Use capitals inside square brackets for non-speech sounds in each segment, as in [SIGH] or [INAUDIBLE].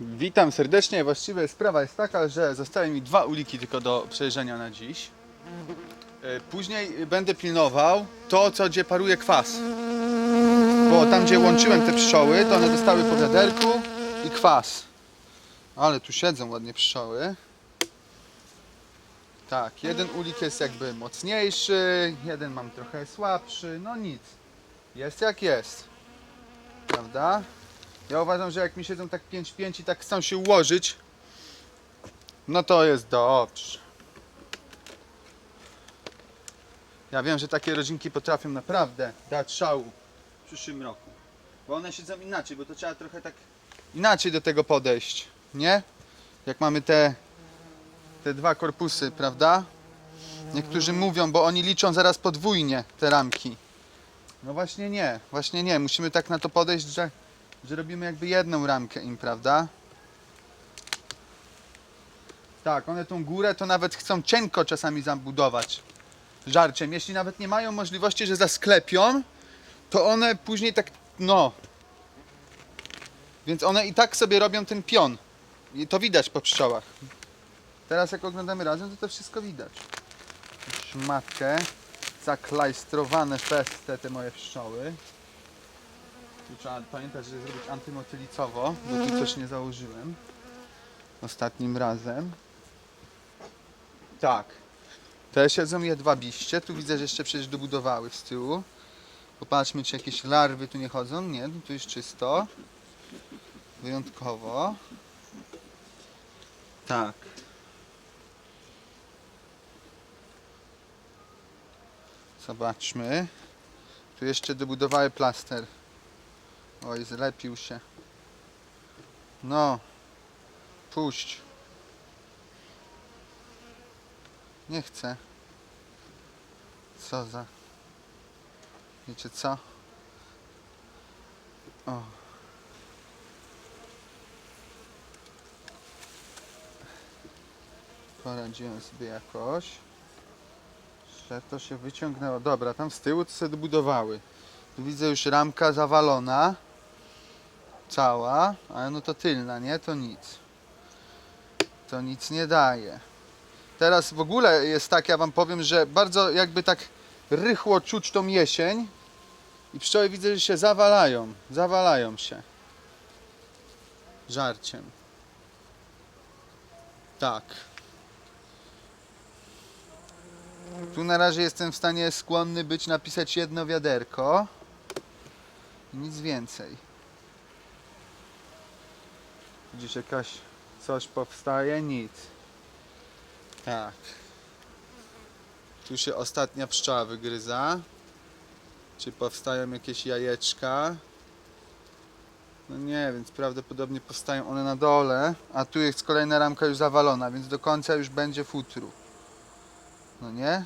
Witam serdecznie. Właściwie sprawa jest taka, że zostały mi dwa uliki tylko do przejrzenia na dziś. E, Później będę pilnował to, co gdzie paruje kwas. Bo tam, gdzie łączyłem te pszczoły, to one dostały po wiaderku i kwas. Ale tu siedzą ładnie pszczoły. Tak, jeden ulik jest jakby mocniejszy, jeden mam trochę słabszy, no nic. Jest jak jest. Prawda? Ja uważam, że jak mi siedzą tak 5-5 i tak chcą się ułożyć, no to jest dobrze. Ja wiem, że takie rodzinki potrafią naprawdę dać szału w przyszłym roku. Bo one siedzą inaczej, bo to trzeba trochę tak inaczej do tego podejść, nie? Jak mamy te, te dwa korpusy, prawda? Niektórzy mówią, bo oni liczą zaraz podwójnie te ramki. No właśnie nie, właśnie nie. Musimy tak na to podejść, że że robimy jakby jedną ramkę im, prawda? Tak, one tą górę to nawet chcą cienko czasami zabudować żarciem. Jeśli nawet nie mają możliwości, że zasklepią, to one później tak, no. Więc one i tak sobie robią ten pion. I to widać po pszczołach. Teraz jak oglądamy razem, to to wszystko widać. Szmatkę, zaklajstrowane peste te moje pszczoły. Tu trzeba pamiętać, że zrobić antymotylicowo, bo tu coś nie założyłem. Ostatnim razem. Tak. Te siedzą jedwabiście. Tu widzę, że jeszcze przecież dobudowały z tyłu. Popatrzmy, czy jakieś larwy tu nie chodzą. Nie, tu jest czysto. Wyjątkowo. Tak. Zobaczmy. Tu jeszcze dobudowały plaster. Oj, zlepił się. No. Puść. Nie chcę. Co za... Wiecie co? O. Poradziłem sobie jakoś. Że to się wyciągnęło. Dobra, tam z tyłu to sobie dobudowały. Tu widzę już ramka zawalona. Cała, ale no to tylna, nie? To nic. To nic nie daje. Teraz w ogóle jest tak, ja wam powiem, że bardzo jakby tak rychło czuć tą jesień i pszczoły widzę, że się zawalają. Zawalają się. Żarciem. Tak. Tu na razie jestem w stanie skłonny być napisać jedno wiaderko. Nic więcej. Gdzieś jakaś coś powstaje? Nic. Tak. Tu się ostatnia pszczoła wygryza. Czy powstają jakieś jajeczka? No nie, więc prawdopodobnie powstają one na dole, a tu jest kolejna ramka już zawalona, więc do końca już będzie futru. No nie?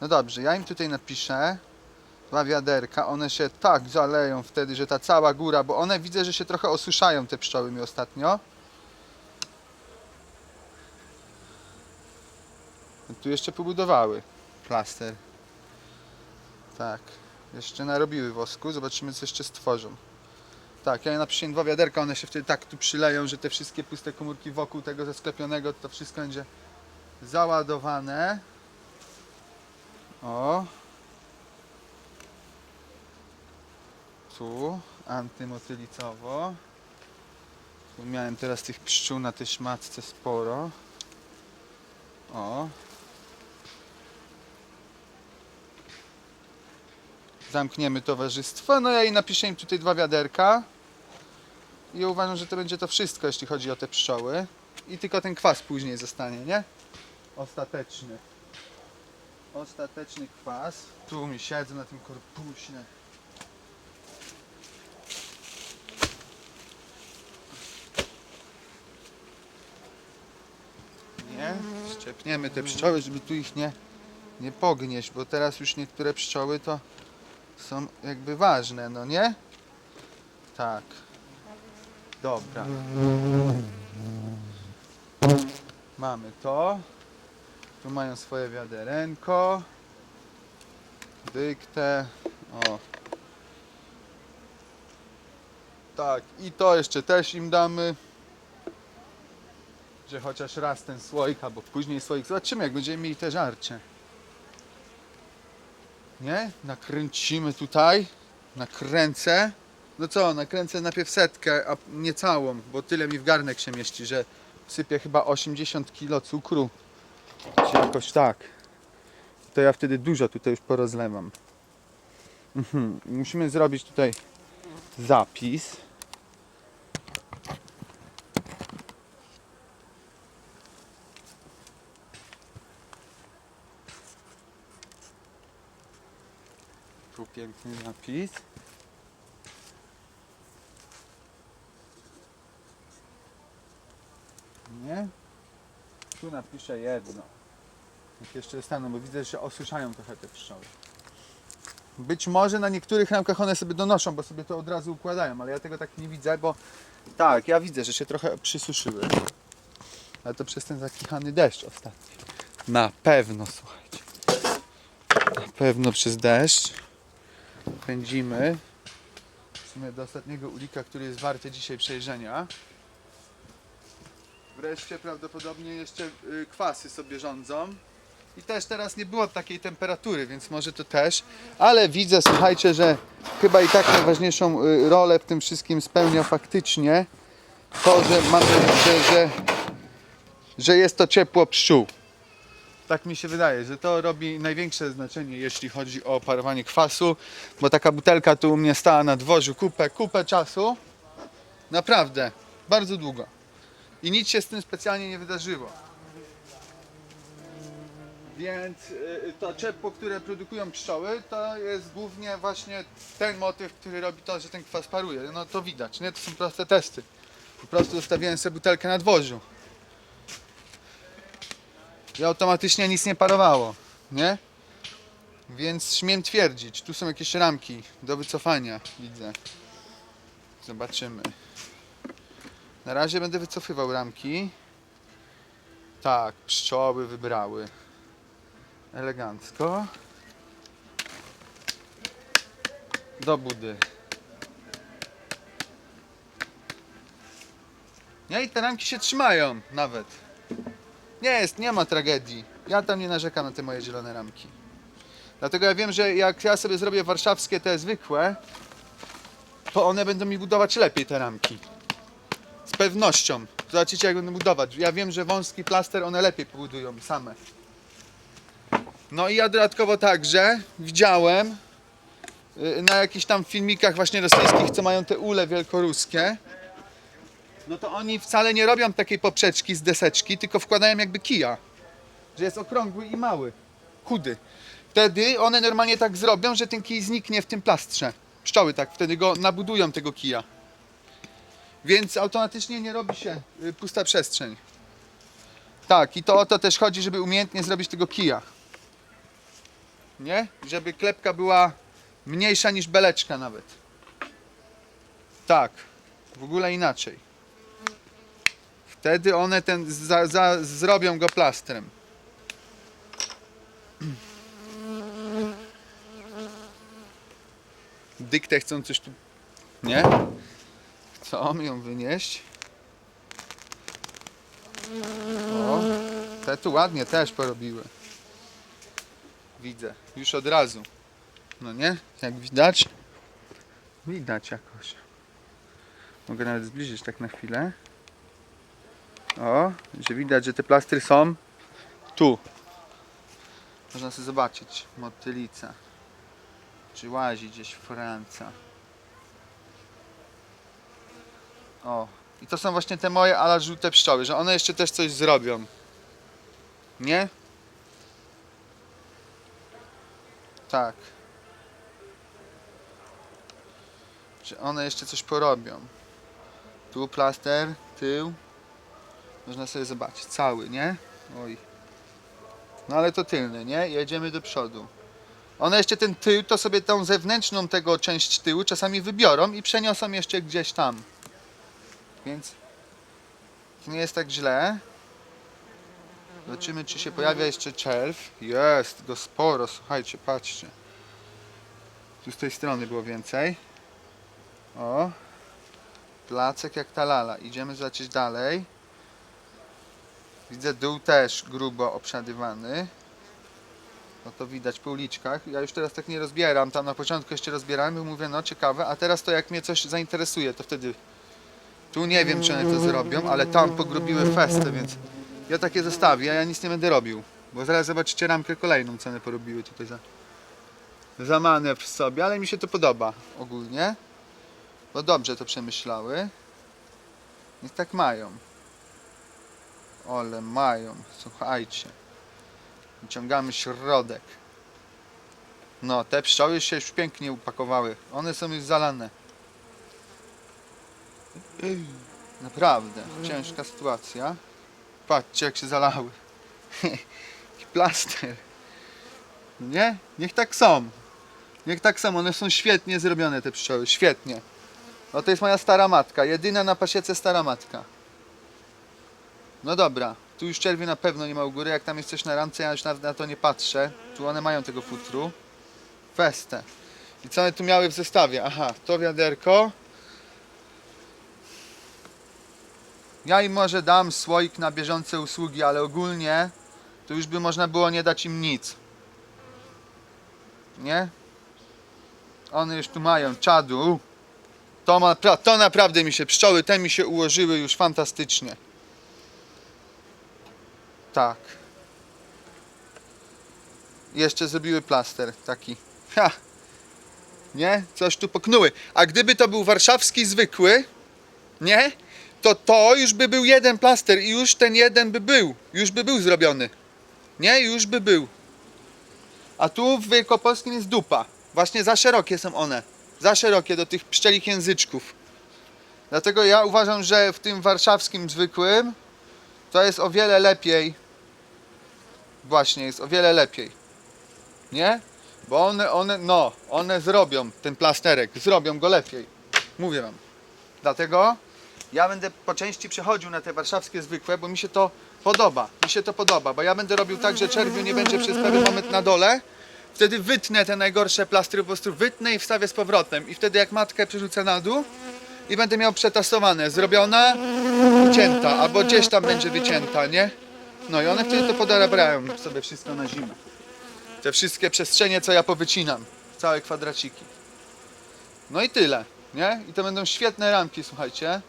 No dobrze, ja im tutaj napiszę dwa wiaderka, one się tak zaleją wtedy, że ta cała góra, bo one widzę, że się trochę osuszają te pszczoły mi ostatnio. Tu jeszcze pobudowały plaster. Tak, jeszcze narobiły wosku, zobaczymy co jeszcze stworzą. Tak, ja napiszę dwa wiaderka, one się wtedy tak tu przyleją, że te wszystkie puste komórki wokół tego zasklepionego, to wszystko będzie załadowane. O, tu antymotylicowo. Miałem teraz tych pszczół na tej szmatce sporo. O. Zamkniemy towarzystwo. No ja i napiszę im tutaj dwa wiaderka. I uważam, że to będzie to wszystko, jeśli chodzi o te pszczoły. I tylko ten kwas później zostanie, nie? Ostateczny. Ostateczny kwas. Tu mi siedzę na tym korpusie. Nie? Szczepniemy te pszczoły, żeby tu ich nie, nie pognieść, bo teraz już niektóre pszczoły to są jakby ważne, no nie? Tak. Dobra. Mamy to. Tu mają swoje wiaderenko. Dyktę. O. Tak, i to jeszcze też im damy. Że chociaż raz ten słoik, albo później słoik. Zobaczymy, jak będziemy mieli te żarcie. Nie? Nakręcimy tutaj. Nakręcę. No co, nakręcę najpierw setkę, a nie całą, bo tyle mi w garnek się mieści, że sypię chyba 80 kg cukru. Czy jakoś tak. To ja wtedy dużo tutaj już porozlewam. Mhm. Musimy zrobić tutaj zapis. Piękny zapis. Nie? Tu napiszę jedno. Jak jeszcze dostaną, bo widzę, że osuszają trochę te pszczoły. Być może na niektórych ramkach one sobie donoszą, bo sobie to od razu układają, ale ja tego tak nie widzę, bo tak, ja widzę, że się trochę przysuszyły. Ale to przez ten zakichany deszcz ostatni. Na pewno, słuchajcie. Na pewno przez deszcz. Pędzimy. W sumie do ostatniego ulika, który jest warty dzisiaj przejrzenia. Wreszcie prawdopodobnie jeszcze y, kwasy sobie rządzą. I też teraz nie było takiej temperatury, więc może to też. Ale widzę, słuchajcie, że chyba i tak najważniejszą y, rolę w tym wszystkim spełnia faktycznie to, że mamy, że, że, że jest to ciepło pszczół. Tak mi się wydaje, że to robi największe znaczenie, jeśli chodzi o parowanie kwasu, bo taka butelka tu u mnie stała na dworzu kupę, kupę czasu. Naprawdę, bardzo długo. I nic się z tym specjalnie nie wydarzyło. Więc y, to ciepło, które produkują pszczoły, to jest głównie właśnie ten motyw, który robi to, że ten kwas paruje. No to widać, nie? To są proste testy. Po prostu zostawiłem sobie butelkę na dworzu. I automatycznie nic nie parowało, nie? Więc śmiem twierdzić, tu są jakieś ramki do wycofania, widzę. Zobaczymy. Na razie będę wycofywał ramki. Tak, pszczoły wybrały. Elegancko. Do budy. Nie, i te ramki się trzymają nawet. Nie jest, nie ma tragedii. Ja tam nie narzekam na te moje zielone ramki. Dlatego ja wiem, że jak ja sobie zrobię warszawskie te zwykłe, to one będą mi budować lepiej te ramki. Z pewnością. Zobaczycie jak będą budować. Ja wiem, że wąski plaster one lepiej pobudują same. No i ja dodatkowo także widziałem y, na jakichś tam filmikach właśnie rosyjskich, co mają te ule wielkoruskie. No to oni wcale nie robią takiej poprzeczki z deseczki, tylko wkładają jakby kija. Że jest okrągły i mały. Chudy. Wtedy one normalnie tak zrobią, że ten kij zniknie w tym plastrze. Pszczoły tak, wtedy go nabudują tego kija. Więc automatycznie nie robi się y, pusta przestrzeń. Tak, i to o to też chodzi, żeby umiejętnie zrobić tego kija. Nie? Żeby klepka była mniejsza niż beleczka nawet. Tak, w ogóle inaczej. Wtedy one ten za, za, zrobią go plastrem. Dyktę chcą coś tu. Nie? Chcą ją wynieść. O, te tu ładnie też porobiły. Widzę, już od razu. No nie? Jak widać? Widać jakoś. Mogę nawet zbliżyć tak na chwilę. O, że widać, że te plastry są tu. Można sobie zobaczyć. Motylica. Czy łazi gdzieś Franca. O. I to są właśnie te moje ala żółte pszczoły, że one jeszcze też coś zrobią. Nie? Tak. Że one jeszcze coś porobią. Tu plaster, tył. Można sobie zobaczyć, cały, nie? Oj. No ale to tylny, nie? Jedziemy do przodu. One jeszcze ten tył, to sobie tą zewnętrzną tego część tyłu czasami wybiorą i przeniosą jeszcze gdzieś tam. Więc nie jest tak źle. Zobaczymy, czy się pojawia jeszcze czerw. Jest, go sporo, słuchajcie, patrzcie. Tu z tej strony było więcej. O. Placek jak ta lala. Idziemy zobaczyć dalej. Widzę dół też grubo obsiadywany. No to widać po uliczkach. Ja już teraz tak nie rozbieram. Tam na początku jeszcze rozbierałem i mówię, no ciekawe. A teraz to jak mnie coś zainteresuje, to wtedy... Tu nie wiem, czy one to zrobią, ale tam pogrubiły festę, więc ja takie zostawię, a ja nic nie będę robił. Bo zaraz zobaczycie ramkę kolejną, co one porobiły tutaj za, za manewr sobie, ale mi się to podoba ogólnie. Bo dobrze to przemyślały. Niech tak mają. Ole mają, słuchajcie. Wyciągamy środek. No, te pszczoły się już pięknie upakowały. One są już zalane. Naprawdę, ciężka sytuacja. Patrzcie jak się zalały. [LAUGHS] Plaster. Nie? Niech tak są. Niech tak są, one są świetnie zrobione te pszczoły, świetnie. No to jest moja stara matka, jedyna na pasiece stara matka. No dobra, tu już czerwiu na pewno nie ma u góry, jak tam jest coś na ramce, ja już na, na to nie patrzę. Tu one mają tego futru. Festę. I co one tu miały w zestawie? Aha, to wiaderko. Ja im może dam słoik na bieżące usługi, ale ogólnie to już by można było nie dać im nic. Nie? One już tu mają czadu. To, ma, to naprawdę mi się, pszczoły te mi się ułożyły już fantastycznie. Tak. Jeszcze zrobiły plaster taki. Ha! Nie? Coś tu poknuły. A gdyby to był warszawski zwykły, nie? To to już by był jeden plaster i już ten jeden by był. Już by był zrobiony. Nie? Już by był. A tu w Wielkopolskim jest dupa. Właśnie za szerokie są one. Za szerokie do tych pszczelich języczków. Dlatego ja uważam, że w tym warszawskim zwykłym to jest o wiele lepiej. Właśnie, jest o wiele lepiej. Nie? Bo one, one, no, one zrobią ten plasterek, zrobią go lepiej. Mówię wam. Dlatego ja będę po części przechodził na te warszawskie zwykłe, bo mi się to podoba. Mi się to podoba, bo ja będę robił tak, że czerwiu nie będzie przez pewien moment na dole. Wtedy wytnę te najgorsze plastry, po prostu wytnę i wstawię z powrotem. I wtedy jak matkę przerzucę na dół i będę miał przetasowane, zrobiona, ucięta, albo gdzieś tam będzie wycięta, nie? No i one wtedy to podorabiają sobie wszystko na zimę. Te wszystkie przestrzenie, co ja powycinam. Całe kwadraciki. No i tyle, nie? I to będą świetne ramki, słuchajcie.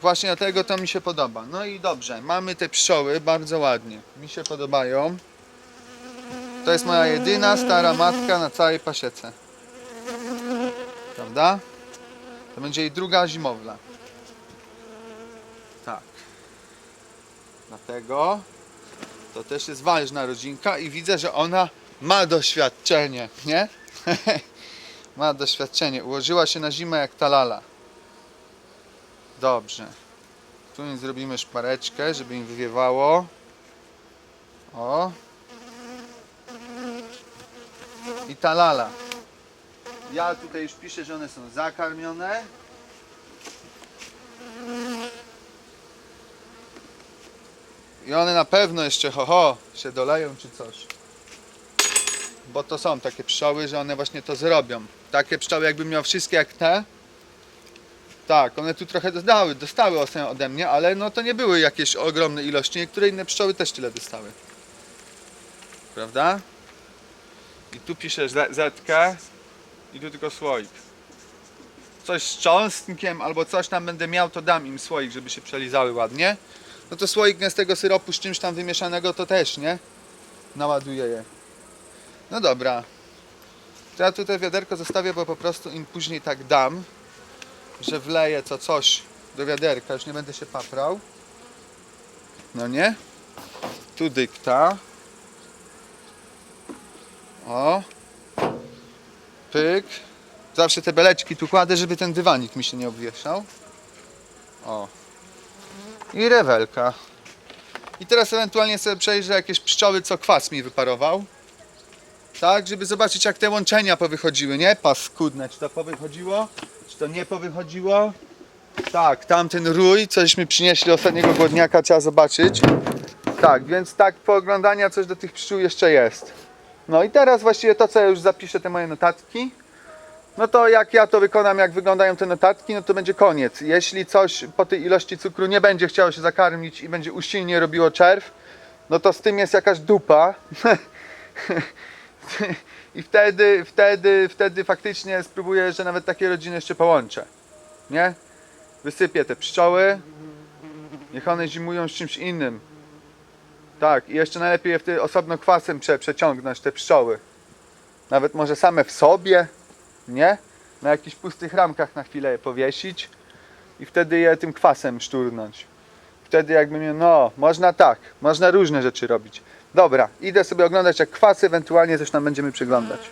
Właśnie dlatego to mi się podoba. No i dobrze, mamy te pszczoły, bardzo ładnie. Mi się podobają. To jest moja jedyna stara matka na całej pasiece. Prawda? To będzie jej druga zimowla. Dlatego to też jest ważna rodzinka i widzę, że ona ma doświadczenie, nie? [LAUGHS] ma doświadczenie. Ułożyła się na zimę jak ta lala. Dobrze. Tu im zrobimy szpareczkę, żeby im wywiewało. O. I ta lala. Ja tutaj już piszę, że one są zakarmione. I one na pewno jeszcze ho, ho się doleją czy coś. Bo to są takie pszczoły, że one właśnie to zrobią. Takie pszczoły jakbym miał wszystkie jak te. Tak, one tu trochę dostały, dostały osę ode mnie, ale no to nie były jakieś ogromne ilości. Niektóre inne pszczoły też tyle dostały. Prawda? I tu piszesz Z- zetkę i tu tylko słoik. Coś z cząstkiem albo coś tam będę miał, to dam im słoik, żeby się przelizały ładnie. No to słoik z tego syropu z czymś tam wymieszanego to też, nie? Naładuję je. No dobra. Ja tutaj wiaderko zostawię, bo po prostu im później tak dam, że wleję co coś do wiaderka, już nie będę się paprał. No nie? Tu dykta. O. Pyk. Zawsze te beleczki tu kładę, żeby ten dywanik mi się nie obwieszał. O. I rewelka. I teraz ewentualnie sobie przejrzę jakieś pszczoły, co kwas mi wyparował. Tak, żeby zobaczyć jak te łączenia powychodziły, nie? Paskudne, czy to powychodziło, czy to nie powychodziło. Tak, tamten rój, cośmy przynieśli ostatniego głodniaka, trzeba zobaczyć. Tak, więc tak pooglądania coś do tych pszczół jeszcze jest. No i teraz właściwie to, co ja już zapiszę, te moje notatki, no to jak ja to wykonam, jak wyglądają te notatki, no to będzie koniec. Jeśli coś po tej ilości cukru nie będzie chciało się zakarmić i będzie usilnie robiło czerw, no to z tym jest jakaś dupa. [LAUGHS] I wtedy, wtedy, wtedy faktycznie spróbuję, że nawet takie rodziny jeszcze połączę. Nie? Wysypię te pszczoły. Niech one zimują z czymś innym. Tak, i jeszcze najlepiej je wtedy osobno kwasem prze, przeciągnąć te pszczoły. Nawet może same w sobie, nie? Na jakichś pustych ramkach na chwilę je powiesić i wtedy je tym kwasem szturnąć. Wtedy jakby mnie, no, można tak, można różne rzeczy robić. Dobra, idę sobie oglądać jak kwasy, ewentualnie coś tam będziemy przeglądać.